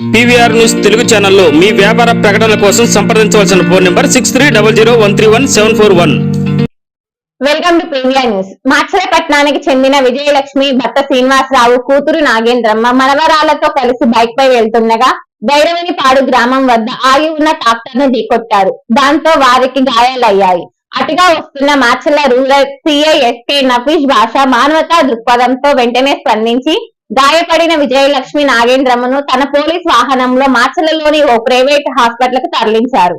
PVR news Telugu ఛానల్లో మీ వ్యాపార ప్రకటనల కోసం సంప్రదించవలసిన phone number six three double zero one three one seven four one. Welcome to PVR news. మాచలపట్నానికి చెందిన విజయలక్ష్మి భర్త శ్రీనివాసరావు కూతురు నాగేంద్రమ్మ మనవరాలతో కలిసి బైక్ పై వెళ్తుండగా భైరవనిపాడు గ్రామం వద్ద ఆగి ఉన్న ట్రాక్టర్ను ఢీకొట్టారు. దాంతో వారికి గాయాలయ్యాయి. అటుగా వస్తున్న Macherla rural CI SK Nafees Basha మానవతా దృక్పథంతో వెంటనే స్పందించి గాయపడిన విజయలక్ష్మి నాగేంద్రమ్మను తన పోలీస్ వాహనంలో మార్చలలోని ఓ ప్రైవేట్ హాస్పిటల్కు తరలించారు.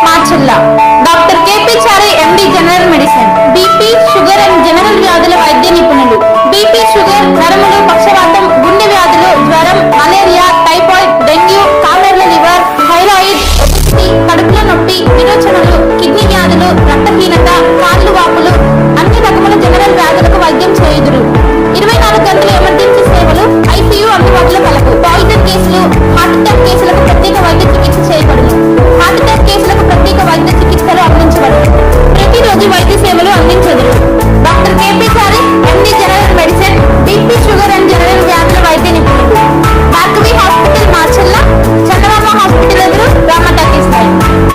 talkies line Macherla doctor KP Chari MD general